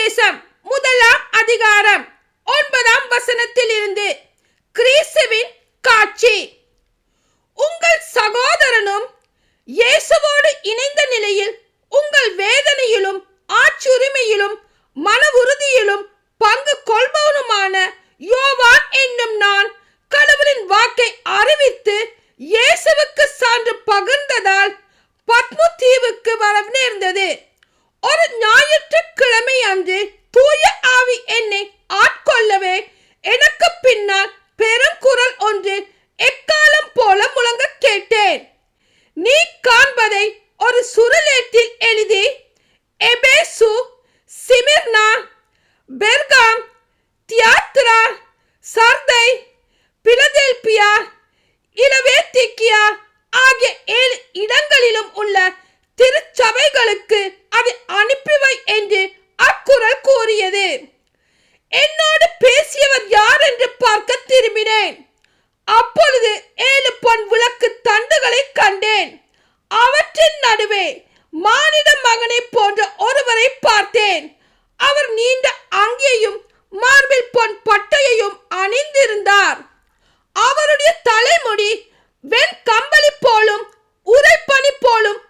சுவிசேஷம் முதலாம் அதிகாரம். ஒன்பதாம் வசனத்தில் இருந்து கிறிஸ்துவின் காட்சி. உங்கள் சகோதரனும் இயேசுவோடு இணைந்த நிலையில் உங்கள் வேதனையிலும் ஆச்சுரிமையிலும் மன உறுதியிலும் பங்கு கொள்பவனுமான யோவான் என்னும் நான் கடவுளின் வாக்கை அறிவித்து இயேசுவுக்கு சான்று பகிர்ந்ததால் பத்மு தீவுக்கு வர நேர்ந்தது. ஒரு ஞாயிற்றுக்கிழமை அன்று தூய ஆவி என்னை ஆட்கொள்ளவே எனக்கு பின்னால் பெருங்குரல் ஒன்று எக்காலம் போல முழங்க கேட்டேன் நீ காண்பதை ஒரு சுருளேட்டில் எழுதி Ephesus Smyrna Pergamum Thyatira Sardis Philadelphia Laodicea ஆகிய ஏழு இடங்களிலும் உள்ள திருச்சபைகளுக்கு அதை அனுப்பி வை என்று அக்குரல் கூறியது. என்னோடு பேசியவர் யார் என்று பார்க்க திரும்பினேன். அப்பொழுது ஏழு பொன் விளக்கு தண்டுகளை கண்டேன். அவற்றின் நடுவே மானிட மகனை போன்ற ஒருவரை பார்த்தேன். அவர் நீண்ட அங்கியையும் மார்பில் பொன் பட்டையையும் அணிந்திருந்தார். அவருடைய தலைமுடி வெண் கம்பளி போலும் உரைப்பனி போலும்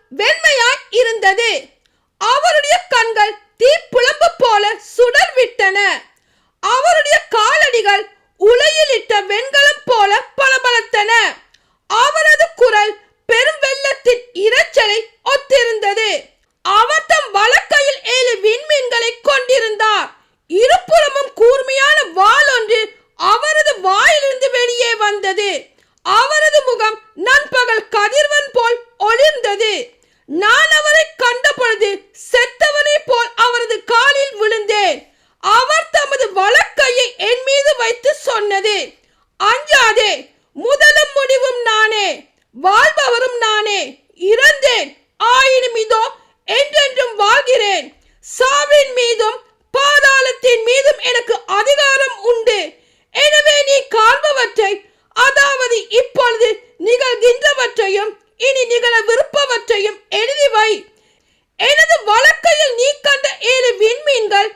முகடு வைத்து சொன்னது. அஞ்சாதே முதலும் முடிவும் நானே வாழ்பவரும் நானே இறந்தேன். ஆயினும் இதோ என்றென்றும் வாழ்கிறேன். சாவின் மீதும் பாதாளத்தின் மீதும் எனக்கு அதிகாரம் உண்டு. எனவே நீ காண்பவற்றை அதாவது இப்பொழுது நிகழ்கின்றவற்றையும் இனி நிகழ விருப்பவற்றையும் எழுதி வை. எனது வழக்கையில் நீ கண்ட ஏழு விண்மீன்கள்